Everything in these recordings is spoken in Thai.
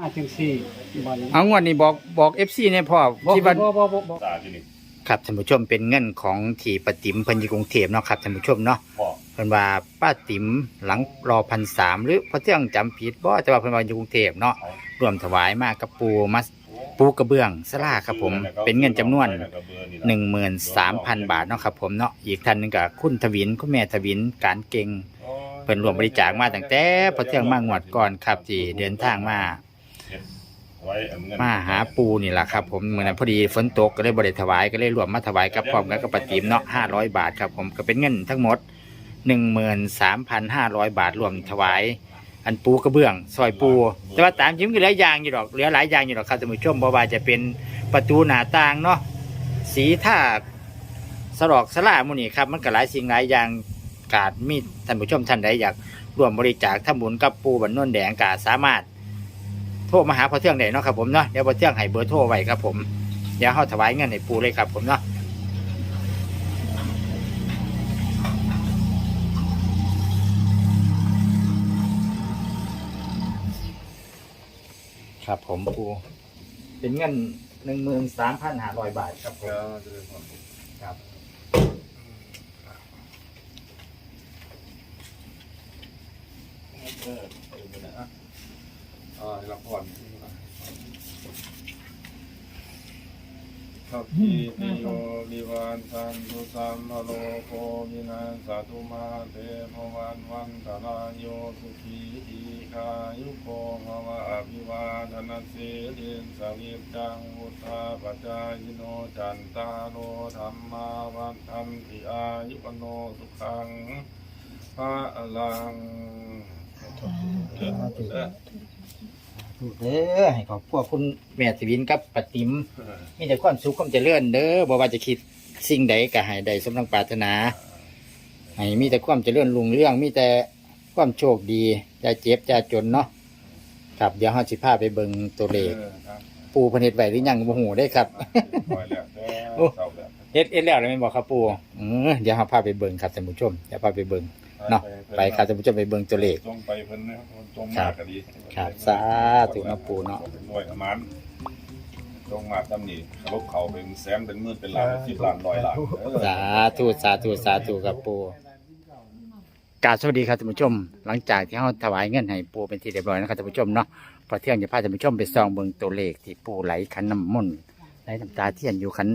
มาจังสี่บัดนี้เอางวดนี้บอกบอกเอฟซีเนี่ยพ่อบ่ที่ว่าบ่บ่บ่บ่ตาที่นี่ครับท่านผู้ชมเป็นเงินของที่ปาติ๋มเพิ่นอยู่กรุงเทพเนาะครับท่านผู้ชมเนาะพ่อเพิ่นว่าป้าติ๋มหลังรอพันสามหรือพระเที่ยงจำผิดบ่แต่ว่าเพิ่นว่าอยู่กรุงเทพเนาะรวมถวายมากกับปูมัสปูกระเบื้องสลาครับผมเป็นเงินจำนวน13,000บาทเนาะครับผมเนาะอีกท่านหนึงก็คุณทวินคุณแม่ทวินการเก่งเพิ่นรวมบริจาคมาตั้งแต่พระเที่ยงมางวดก่อนครับที่เดินทางมา ไว้อันเงินมาหาปูนี่แหละครับผมเหมือนนพอดีฝนตกก็เลยบริถวายก็เลยรวมมาถวายกับพร้อมกันกับปฏิมเนาะห้าร้อยบาทครับผมก็เป็นเงินทั้งหมดหนึ่งหมื่นสามพันห้าร้อยบาทรวมถวาย อันปูกระเบื้องซอยปู แต่ว่าตามจริงก็เหลืออย่างอยู่ดอกเหลือหลายอย่างอยู่ดอกครับท่านผู้ชมเพราะว่าจะเป็นประตูหน้าต่างเนาะสีท่าสลอกสลามุนี่ครับมันก็หลายสิ่งหลายอย่างกาดมีท่านผู้ชมท่านใดอยากร่วมบริจาคทำบุญกับปูบันนนแดงกาสามารถ โทรมาหาพอเที่ยงได้เนาะครับผมเนาะเดี๋ยวพอเที่ยงให้เบอร์โทรไว้ครับผมเดี๋ยวเขาถวายเงินให้ปูเลยครับผมเนาะครับผมปูเป็นเงินหนึ่งหมื่นสามพันห้าร้อยบาทครับผมครับเออ อ่าละผ่อนขับพีติโยวิวันทันตุสัมภโลโควินัสสตุมาเตภวันวันตรายโยสุขีทีคายุโกภวะอภิวาทนาสีลินสวิตจังวุธาปจายโนจันตาโลธรรมาวันทันติอายุปโนสุขังพระลัง ถูกเด้อให้ขอบพวกคุณแม่ทวินกับปะติมมีแต่ความสุขความเจริญเด้อบ่ว่าจะคิดสิ่งใดก็ให้ได้สมดังปรารถนาให้มีแต่ความเจริญรุ่งเรืองมีแต่ความโชคดีอย่าเจ็บอย่าจนเนาะครับเดี๋ยวเฮาสิพาไปเบิ่งตัวเลขปูเพิ่นเฮ็ดไว้หรือยังบ่ฮู้ได้ครับเฮ็ดเฮ็ดแล้วเลยแม่นบ่ครับปูเออเดี๋ยวเฮาพาไปเบิ่งครับท่านผู้ชมเดี๋ยวพาไปเบิ่ง เนาะไปครับท่านผู้ชมไปเบิ่งตัวเลขจงไปเพิ่นนะครับจงมากก็ดีครับสาธุนะปู่เนาะเป็นหน่วยประมาณจงมาตำหนิลบเขาเป็นแสนเป็นหมื่นเป็นล้านเป็นสิบล้านร้อยล้านเออสาธุสาธุสาธุครับปูกราบสวัสดีครับท่านผู้ชม หลังจากที่เราถวายเงินให้ปูเป็นที่เรียบร้อยนะครับท่านผู้ชมเนาะพอเที่ยงจะพาท่านผู้ชมไปส่องเบิ่งตัวเลขที่ปูไหลขันน้ำมนต์ไหลน้ำตาเทียนอยู่ขัน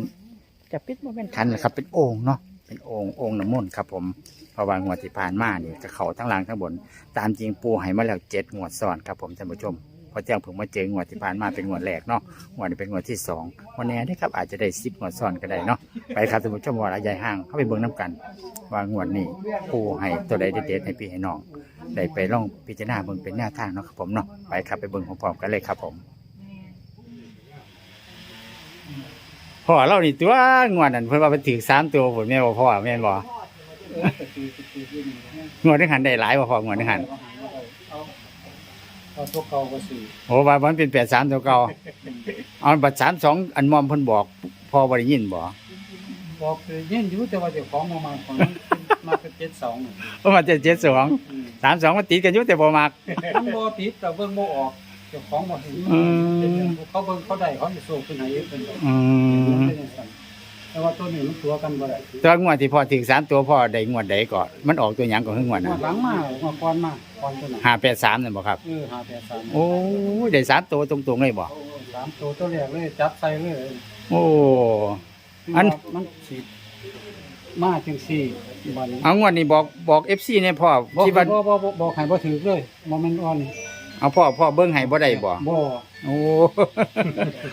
จะเป็นโมเป็นขันนะครับเป็นโอ่งเนาะ เป็นอ่งโอ่งน้ำมนต์ครับผมเพราะว่างวดที่ผ่านมานี่จะเข่าทั้งล่างทั้งบน ตามจริงปูให้มาแล้วเจ็ดงวดซ้อนครับผมท่านผู้ชมพอเที่ยงเพิ่งมาเจองวดที่ผ่านมาเป็นงวดแรกเนาะงวดนี้เป็นงวดที่สองวันนี้นะครับอาจจะได้สิบงวดซ้อนก็ได้เนาะไปครับท่านผู้ชมว่าระยายห่างเข้าไปเบิ่งน้ำกัน ว่างวดนี้ปูให้ตัวใดเด็ดๆให้พี่ให้น้องได้ไปลองพิจารณาเบิ่งเป็นแนวทางเนาะครับผมเนาะไปครับไปเบิ่งพร้อมๆกันเลยครับผม พ่อเรานี่ตัวงวดนั้นเพิ่นว่าเป็นถือสามตัวผมแม่นบ่พ่อแม่นบ่งวดนึงหันได้หลายบ่พ่องวดนึงหันเอาตัวเก่าก็สี่โอ้ว่ามันเป็นแปดสามตัวเก่าเอาบัตรสามสองอันมอมเพิ่นบอกพ่อบ่ได้ยินบ่บอกคือยินอยู่แต่ว่าเจ้าของมามาของมาเป็นเจ็ดสองน่ะเพราะมันจะเจ็ดสองสามสองมันติดกันอยู่แต่บ่มักมันบ่ติดแต่เบิ่งบ่ออกเจ้าของบ่เห็น เป็นอย่างเขาเบิ่งเขาได้เขาจะสู้ขึ้นให้เป็นแบบอืมเป็นอย่างนั้นแต่ว่าตัวนี้มันตัวกันบ่ได้ตัวงวดที่พ่อถึงสามตัวพ่อได้งวดใดก่อนมันออกตัวหยังก่อนงวดงนะวดหลังมามาก่อนมาก่อนตัวนั้นห้าแปดสามนั่นบ่ครับ เออหาแต่สามโอ้ยได้สามตัวตรงๆเลยบ่สามตัวตัวแรกเลยจับใส่เลยโอ้อัอันนมันสิมาจังสี่บัดนี้เอางวดนี้บอกบอกเอฟซีเนี่ยพ่อบอกที่ว่าบ่บ่บ่บอกให้บ่ถือเลยบ่แม่นอ่อน เอาพ่อพ่อเบิ้งให้บ่ได้บ่บ่โอ้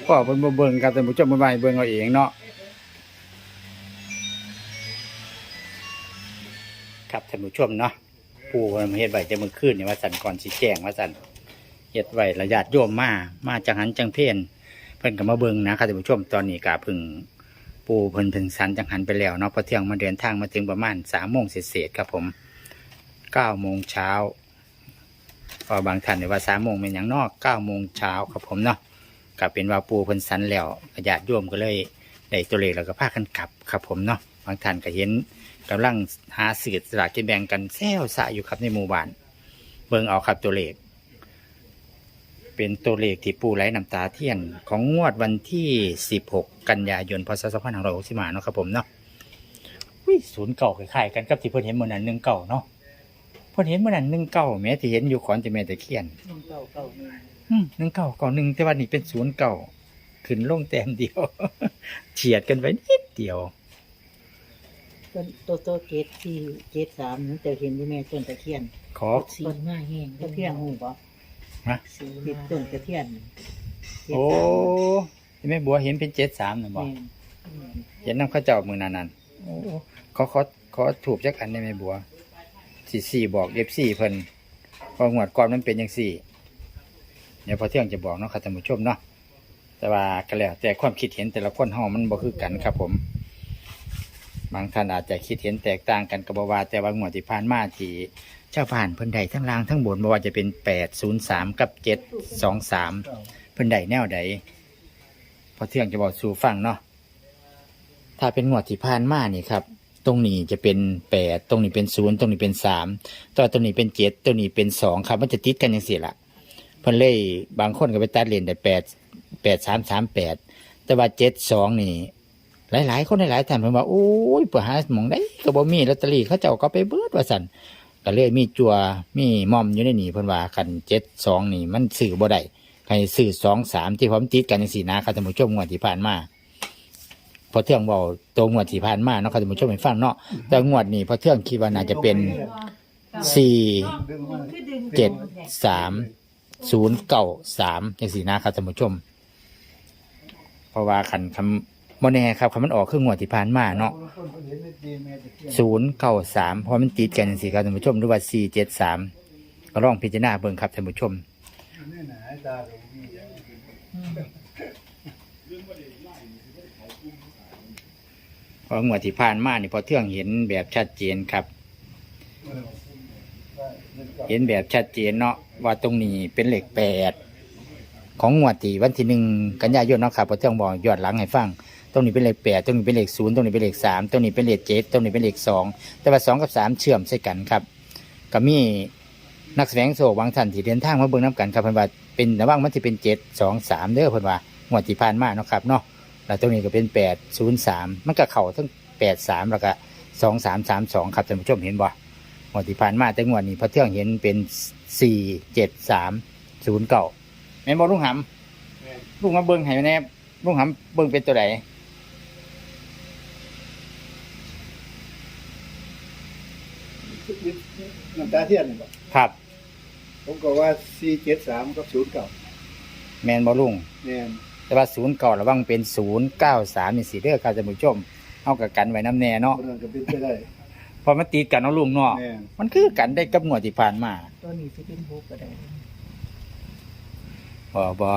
พ่อเพิ่นบ่เบิ่งครับท่านผู้ชมเพิ่นว่าให้เบิ่งเอาเองเนาะครับท่านผู้ชมเนาะผู้เพิ่นเฮ็ดไว้แต่เมื่อคืนนี่ว่าสั่นก่อนสิแจ้งว่าสั่นเฮ็ดไว้ระยะโยมมามาจังหันจังเพนเพิ่นก็มาเบิ่งนะครับท่านผู้ชมตอนนี้ก็เพิ่งปูเพิ่นเพิ่งสันจังหันไปแล้วเนาะพอเที่ยงมาเดินทางมาถึงประมาณ3โมงเศษๆครับผม9โมงเช้า พอบางท่านเนี่ยว่าสามโมงเป็นอย่างนอกเก้าโมงเช้าครับผมเนาะก็เป็นว่าปูพิ่นสันแล้วญาติโยมก็เลยได้ตัวเลขแล้วก็พากันกลับครับผมเนาะบางท่านก็เห็นกำลังหาสือสลากกินแบ่งกันแซวสะอยู่ครับในหมู่บ้าน เบิ่งเอาครับตัวเลข เป็นตัวเลขที่ปูไหลน้ำตาเทียน ของงวดวันที่ 16 กันยายนพศ2565เนาะครับผมเนาะวิศูนย์เก่าคล้ายๆกันกับที่เพิ่นเห็นเมื่อนั้นหนึ่งเก่าเนาะ พิ่นเห็นเมื่อนั้นหนึ่งเก่าแม้ที่เห็นอยู่ขอนจะแม่ตะเคียนหนึ่งเก้าเก้าหนึ่งหนึ่งเก่าเก่าหนึ่งแต่ว่านี่เป็นศูนย์เก่าขึ้นลงแต้มเดียวเฉียดกันไปนิดเดียวต้นโตโตเกตที่เกตสามนั้นจะเห็นอยู่แม่ต้นตะเคียนขอต้นหน้าแห้งตะเคียนหูบ่ฮะติดต้นตะเคียนเกตโอ้สามแม่บัวเห็นเป็นเจ็ดสามนะบอกแม่นเห็นน้ำข้าวเจ้ามือนานันโอ้ขอขอขอถูกจักอันได้ไหมบัว สี่สี่บอกเอฟสี่เพิ่นพอหวดก่อนมันเป็นยังสี่เดี๋ยวพอเที่ยงจะบอกเนาะค่ะท่านผู้ชมเนาะแต่ว่าก็แล้วแต่ความคิดเห็นแต่ละคนเฮามันบ่คือกันครับผม บางท่านอาจจะคิดเห็นแตกต่างกันกับบว่าแต่ว่างวดที่ผ่านมาที่เจ้าผ่านเพิ่นใดทั้งล่างทั้งบนบ่ว่าจะเป็นแปดศูนย์สามกับเจ็ดสองสามเพิ่นใดแนวใดพอเที่ยงจะบอกสู่ฟังเนาะถ้าเป็นงวดที่ผ่านมานี่ครับ ตรงนี้จะเป็นแปดตรงนี้เป็นศูนย์ตรงนี้เป็นสามตัวตรงนี้เป็นเจ็ดตรงนี้เป็นสองครับ มันจะติดกันอย่างสี่ละเพิ่นเลยบางคนก็ไปตัดเลนได้แปดแปดสามสามแปดแต่ว่าเจ็ดสองนี่หลายๆ คนหลายๆท่านเพิ่นว่าโอ้ยเปิดหาหมองได้ก็บ่มีลอตเตอรี่เขาเจ้าก็ไปเบิดว่าสั่นก็เลยมีจัวมีมอมอยู่ในนี่เพิ่นว่าคันเจ็ดสองนี่มันสื่อบ่ได้ใครสื่อสองสามที่พร้อมติดกันจังสี่นะครับท่านผู้ชมงวดที่ผ่านมา พอเที่ยงบอกตัวงวดที่ผ่านมาเนาะครับท่านผู้ชมให้ฟังเนาะแต่งวดนี้พอเที่ยงคิดว่าน่าจะเป็นสี่ดึงมาเจ็ดสามศูนย์เก้าสามจังสี่นะครับท่านผู้ชม เพราะว่าขันคำโมแน่ครับคำมันออกครึ่งงวดที่ผ่านมาเนาะคนเห็นในดีแม่ตะเคียนศูนย์เก้าสามเพราะมันติดกันจังสี่ครับท่านผู้ชมหรือว่าสี่เจ็ดสามก็ลองพิจารณาเบิ่งครับท่านผู้ชมนี่หนาตาเรามีองเพราะงวดที่ผ่านมานี่พอเที่ยงเห็นแบบชัดเจนครับ เห็นแบบชัดเจนเนาะว่าตรงนี้เป็นเหล็กแปดของงวดที่วันที่หนึ่งกันยายนเนาะครับพอเที่ยงบอกยอดหลังให้ฟังตรงนี้เป็นเหล็กแปดตรงนี้เป็นเหล็กศูนย์ตรงนี้เป็นเหล็กสามตรงนี้เป็นเหล็กเจ็ดตรงนี้เป็นเหล็กสองแต่ว่าสองกับสามเชื่อมใส่กันครับก็มีนักแสดงโศกบางท่านที่เดินทางมาเบิ่งน้ำกันครับเพิ่นว่าเป็นระว่างมันที่เป็นเจ็ดสองสามเด้อเพิ่นว่างวดที่ผ่านมาเนาะครับเนาะ แล้วตรงนี้ก็เป็นแปดศูนย์สามมันก็เข่าทั้งแปดสามแล้วก็สองสามสามสองครับท่านผู้ชมเห็นบ่งวดที่ผ่านมาแต่งวดนี้พระเที่ยงเห็นเป็นสี่เจ็ดสามศูนย์เก่าแม่นบอกลุงหำลุงมาเบิ้งให้แน่ลุงหำเบิ้งเป็นตัวไหนน้ำตาเทียนนี่บ่ครับ ผมก็ว่าสี่เจ็ดสามกับศูนย์เก้าแมนบอลุงแม่น แต่ว่าศูนย์เก่าระวังเป็นศูนย์เก้าสามนี่สีเด้อครับท่านผู้ชมเอากับกันไว้น้ำแน่เนาะคนนั้นก็เป็นไปได้ เพอมันติดกันเนาะลุงเนาะแม่น มันคือกันได้กับงวดที่ผ่านมาตัวนี้จะเป็นหกก็ได้บอบอ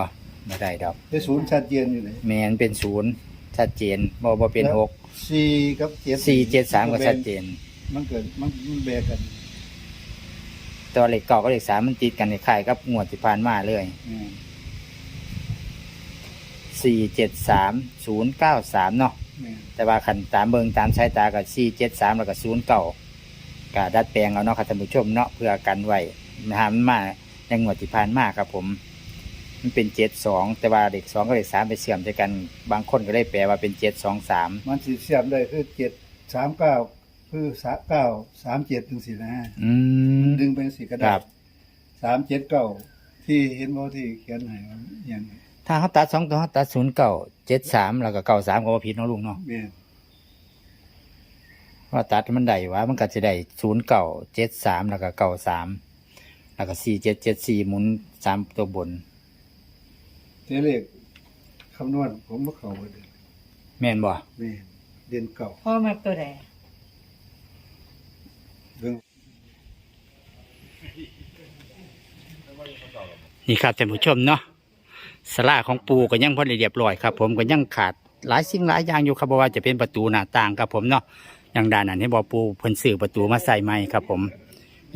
ไม่ได้ดอกแต่ศูนย์ชัดเจนอยู่เลยแมนเป็นศูนย์ชัดเจนบอบอเป็นหกสี่กับเจ็ดสี่เจ็ดสามก็ชัดเจน มันเกิดมันมันแบกกันตัวเลขเก่ากับเลขสามมันติดกันคล้ายๆกับงวดที่ผ่านมาเลย แม่น สี่เจ็ดสามศูนย์เก้าสามเนาะแม่นแต่ว่าขันตามเบิงตามสายตากับสี่เจ็ดสามแล้วก็ศูนย์เก้าก็ดัดแปลงเอาเนาะครับท่านผู้ชมเนาะเพื่อกันไว้นะฮะมันมาในงวดที่ผ่านมาครับผม มันเป็นเจ็ดสองแต่ว่าเด็กสองกับเด็กสามไปเชื่อมด้วยกันบางคนก็ได้แปลว่าเป็นเจ็ดสองสามมันสิเสียบได้คือเจ็ดสามเก้าคือสามเก้าสามเจ็ดถึงสี่นะฮะอืมดึงเป็นสี่กระคดารัษบสามเจ็ดเก้าที่เห็นว่าที่เขียนให้มันอย่างนี้ ถ้าเขาตัดสองตัวเขาตัดศูนย์เก้าเจ็ดสามแล้วก็เก้าสามก็ว่าผิดเนาะลุงเนาะแม่นเพราะตัดมันได้ว่ามันก็จะได้ศูนย์เก้าเจ็ดสามแล้วก็เก้าสามแล้วก็สี่เจ็ดเจ็ดสี่หมุนสามตัวบนเทเลขคำนวณผมว่าเขาบ่เด่นแม่นบ่แม่นเด่นเก่าพ่อมาตัวใดเรื่องนี่ครับท่านผู้ชมเนาะ สลาของปูก็ยังพอได้เรียบร้อยครับ ผมก็ยังขาดหลายสิ่งหลายอย่างอยู่ครับเพราะว่าจะเป็นประตูหน้าต่างครับผมเนาะอย่างด้านนั้นให้บอปูเพิ่นซื้อประตูมาใส่ใหม่ครับ ผม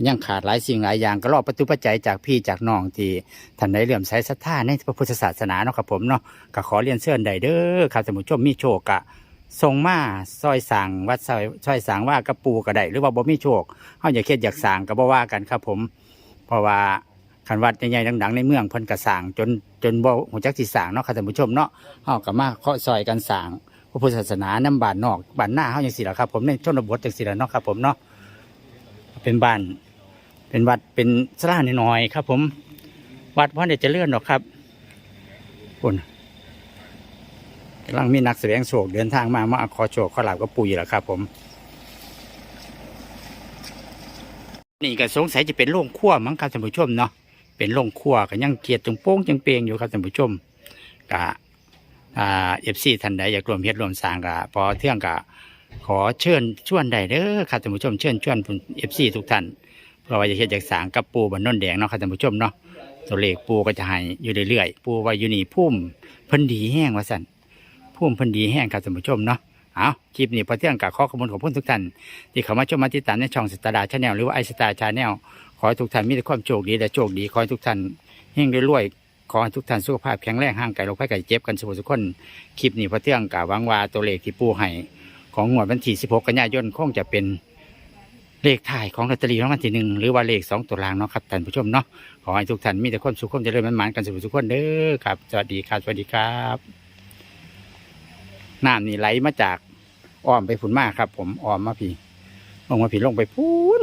ยังขาดหลายสิ่งหลายอย่างก็รอประตูปัจจัยจากพี่จากน้องที่ท่านได้เลื่อมใสศรัทธาในพระพุทธศาสนาเนาะครับผมเนาะก็ขอเรียนเชิญใดเด้อครับท่านผู้ชมมีโชคกะส่งมาซอยสังวัดซอยซอยสังว่ากระปูก็ไดหรือว่าบ่มีโชคเฮาอยากเฮ็ดอยากสั่งก็บ่ว่ากันครับผม เพราะว่า คันวัดใหญ่ๆดังๆ ในเมืองเพิ่นก็สางจนจนบ่ฮู้จักสิสางเนาะค่ะท่านผู้ชมเนาะเฮาก็มาเคาะซอยกันสางพระพุทธศาสนานํบ้านนอกบ้านหน้าเฮาจังซี่ล่ะครับ ผมในชนบทจังซี่ล่ะเนาะครับผมเนาะเป็นบ้าน เป็นวัดเป็นสลาน้อยๆครับ ผม วัดพ่อเนี่ยจะเลื่อนหรอกครับคุณกำลังมีนักแสดงโศกเดินทางมามาขอโชคขอลาบกับปู่อยู่แล้วครับ ผมนี่ก็สงสัยจะเป็นโรงครัวมั้งครับท่านผู้ชมเนาะ เป็นโรงครัวก็ยังเกียรติจงโป้งจังเปียงอยู่ครับท่านผู้ชมกะเอฟซีท่านใดอยากรวมเฮ็ดรวมสร้างกะพอเที่ยงกะขอเชิญชวนได้เด้อครับท่านผู้ชมเชิญชวนเอฟซีทุกท่านเพื่อว่าจะเฮ็ดจากสร้างกับปูบันนนแดงเนาะครับท่านผู้ชมเนาะตัวเลขปูก็จะให้อยู่เรื่อยๆปูว่าอยู่นี่พุ่มพิ่นดีแห้งว่าสั่นพุ่มพิ่นดีแห้งครับท่านผู้ชมเนาะเอาคลิปนี้พอเที่ยงกะขอขอบคุณขอบคุณทุกท่านที่เข้ามาชมมาติดตามในช่องสตาร์ดาชาแนลหรือว่าไอสตาร์ชาแนล ขอให้ทุกท่านมีแต่ความโชคดีและโชคดี ขอให้ทุกท่านเฮงรวยๆขอให้ทุกท่านสุขภาพแข็งแรงห่างไกลโรคภัยไข้เจ็บกันสุขสุขคนคลิปนี้พระเที่ยงกะวังวาตัวเลขที่ปูให้ของงวดวันที่ 16 กันยายนคงจะเป็นเลขถ่ายของลอตเตอรี่รางวัลที่หนึ่งหรือว่าเลขสองตัวรางเนาะครับท่านผู้ชมเนาะขอให้ทุกท่านมีแต่ความสุขความเจริญมันมันๆกันสุขสุขคนเด้อครับสวัสดีครับสวัสดีครับน้ำนี่ไหลมาจากอ้อมไปฝุ่นมากครับ ผมอ้อมมาพี่ลงมาพี่ลงไปพูน